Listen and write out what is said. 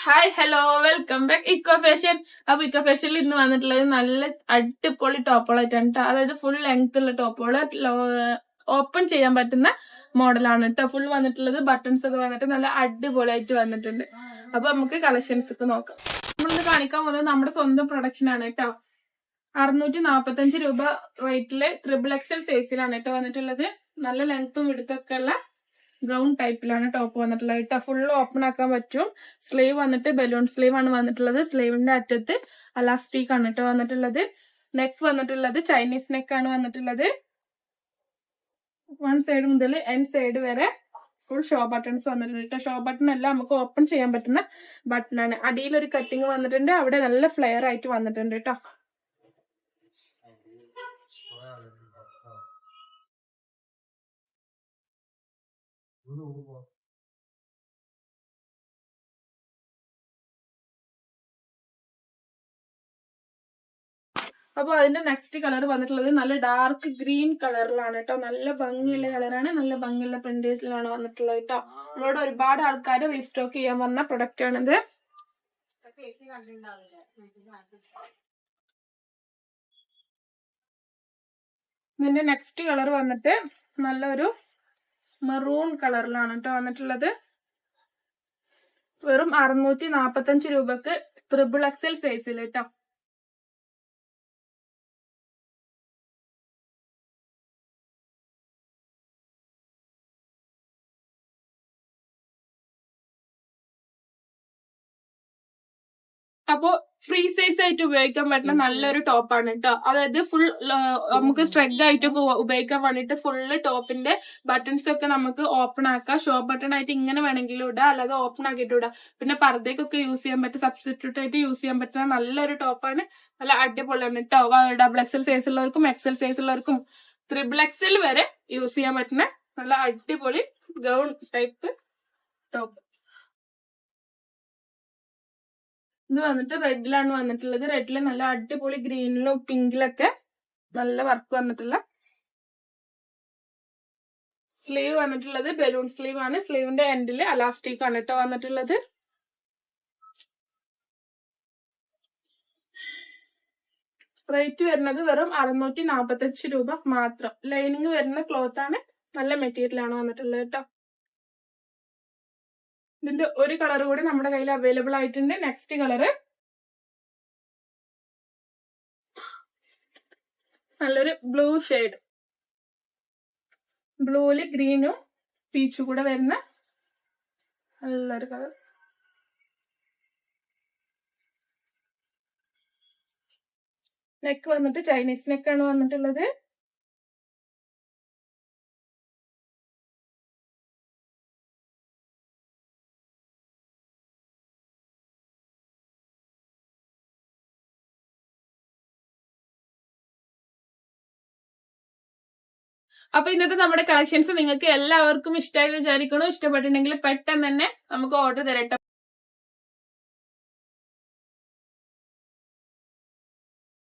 Hi hello welcome back eco fashion അപ്പൊ eco ഫാഷനിൽ ഇന്ന് വന്നിട്ടുള്ളത് നല്ല അടിപൊളി ടോപ്പുകളായിട്ടാണ് കേട്ടോ അതായത് ഫുൾ ലെങ്ത് ഉള്ള ടോപ്പുകൾ ഓപ്പൺ ചെയ്യാൻ പറ്റുന്ന മോഡലാണ് കേട്ടോ ഫുൾ വന്നിട്ടുള്ളത് ബട്ടൺസ് ഒക്കെ വന്നിട്ട് നല്ല അടിപൊളിയായിട്ട് വന്നിട്ടുണ്ട്. അപ്പൊ നമുക്ക് കളക്ഷൻസ് ഒക്കെ നോക്കാം. നമ്മളിന്ന് കാണിക്കാൻ പോകുന്നത് നമ്മുടെ സ്വന്തം പ്രൊഡക്ഷൻ ആണ് കേട്ടോ അറുന്നൂറ്റി നാപ്പത്തഞ്ച് രൂപ റേറ്റിൽ ത്രിബിൾ എക്സൽ സൈസിലാണ് കേട്ടോ വന്നിട്ടുള്ളത്. നല്ല ലെങ്ത്തും വിടുത്തൊക്കെ ഉള്ള ഗൗൺ ടൈപ്പിലാണ് ടോപ്പ് വന്നിട്ടുള്ളത്. കേട്ടോ ഫുൾ ഓപ്പൺ ആക്കാൻ പറ്റും. സ്ലീവ് വന്നിട്ട് ബലൂൺ സ്ലീവ് ആണ് വന്നിട്ടുള്ളത്. സ്ലീവിന്റെ അറ്റത്ത് അലാസ്റ്റിക് ആണ് കേട്ടോ വന്നിട്ടുള്ളത്. നെക്ക് വന്നിട്ടുള്ളത്. ചൈനീസ് നെക്ക് ആണ് വന്നിട്ടുള്ളത്. വൺ സൈഡ് മുതൽ എൻ സൈഡ് വരെ ഫുൾ ഷോ ബട്ടൺസ് വന്നിട്ടുണ്ട് കേട്ടോ ഷോ ബട്ടൺ എല്ലാം നമുക്ക് ഓപ്പൺ ചെയ്യാൻ പറ്റുന്ന ബട്ടൺ ആണ്. അടിയിൽ ഒരു കട്ടിങ് വന്നിട്ടുണ്ട്. അവിടെ നല്ല ഫ്ലെയർ ആയിട്ട് വന്നിട്ടുണ്ട് കേട്ടോ അപ്പൊ അതിന്റെ നെക്സ്റ്റ് കളർ വന്നിട്ടുള്ളത് നല്ല ഡാർക്ക് ഗ്രീൻ കളറിലാണ് കേട്ടോ. നല്ല ഭംഗിയുള്ള കളറാണ് നല്ല ഭംഗിയുള്ള പ്രിന്റേഴ്സിലാണ് വന്നിട്ടുള്ളത് കേട്ടോ. നമ്മളോട് ഒരുപാട് ആൾക്കാർ റീസ്റ്റോക്ക് ചെയ്യാൻ വന്ന പ്രൊഡക്റ്റ് ആണിത്. ഇതിന്റെ നെക്സ്റ്റ് കളർ വന്നിട്ട് നല്ലൊരു മെറൂൺ കളറിലാണ് കേട്ടോ വന്നിട്ടുള്ളത്. വെറും അറുന്നൂറ്റി നാപ്പത്തഞ്ച് രൂപക്ക് ത്രിബിൾ എക്സൽ സൈസിൽ കേട്ടോ അപ്പോ ഫ്രീ സൈസ് ആയിട്ട് ഉപയോഗിക്കാൻ പറ്റുന്ന നല്ലൊരു ടോപ്പാണ് കേട്ടോ അതായത് ഫുൾ നമുക്ക് സ്ട്രെഗ് ആയിട്ട് ഉപയോഗിക്കാൻ വേണ്ടിട്ട് ഫുള്ള് ടോപ്പിന്റെ ബട്ടൺസ് ഒക്കെ നമുക്ക് ഓപ്പൺ ആക്കാം. ഷോ ബട്ടൺ ആയിട്ട് ഇങ്ങനെ വേണമെങ്കിലും ഇടാം. അല്ലാതെ ഓപ്പൺ ആക്കിയിട്ട് ഇടാം. പിന്നെ പർദ്ദയ്ക്കൊക്കെ യൂസ് ചെയ്യാൻ പറ്റും സബ്സ്റ്റിറ്റ്യൂട്ട് ആയിട്ട് യൂസ് ചെയ്യാൻ പറ്റുന്ന നല്ലൊരു ടോപ്പാണ് നല്ല അടിപൊളിയാണ് കേട്ടോ ഡബിൾ എക്സൽ സൈസ് ഉള്ളവർക്കും എക്സൽ സൈസ് ഉള്ളവർക്കും ത്രിബിൾ എക്സൽ വരെ യൂസ് ചെയ്യാൻ പറ്റുന്ന നല്ല അടിപൊളി ഗൗൺ ടൈപ്പ് ടോപ്പ് ഇത് വന്നിട്ട് റെഡിലാണ് വന്നിട്ടുള്ളത്. റെഡിൽ നല്ല അടിപൊളി ഗ്രീനിലും പിങ്കിലൊക്കെ നല്ല വർക്ക് വന്നിട്ടുള്ള സ്ലീവ് വന്നിട്ടുള്ളത്. ബലൂൺ സ്ലീവ് ആണ്. സ്ലീവിന്റെ എൻഡിൽ അലാസ്റ്റിക് ആണ് കേട്ടോ വന്നിട്ടുള്ളത്. റേറ്റ് വരുന്നത് വെറും അറുന്നൂറ്റി നാപ്പത്തഞ്ച് രൂപ മാത്രം. ലൈനിങ് വരുന്ന ക്ലോത്ത് ആണ്. നല്ല മെറ്റീരിയൽ ആണ് വന്നിട്ടുള്ളത് കേട്ടോ. ഇതിന്റെ ഒരു കളർ കൂടി നമ്മുടെ കയ്യിൽ അവൈലബിൾ ആയിട്ടുണ്ട്. Next colour. നല്ലൊരു ബ്ലൂ ഷെയ്ഡ് ബ്ലൂൽ ഗ്രീനും പീച്ചും കൂടെ വരുന്ന നല്ലൊരു കളർ. നെക്ക് വന്നിട്ട് ചൈനീസ് നെക്കാണ് വന്നിട്ടുള്ളത്. അപ്പൊ ഇന്നത്തെ നമ്മുടെ കളക്ഷൻസ് നിങ്ങൾക്ക് എല്ലാവർക്കും ഇഷ്ടമായി വിചാരിക്കണോ ഇഷ്ടപ്പെട്ടിട്ടുണ്ടെങ്കിൽ പെട്ടെന്ന് തന്നെ നമുക്ക് ഓർഡർ തരട്ടെ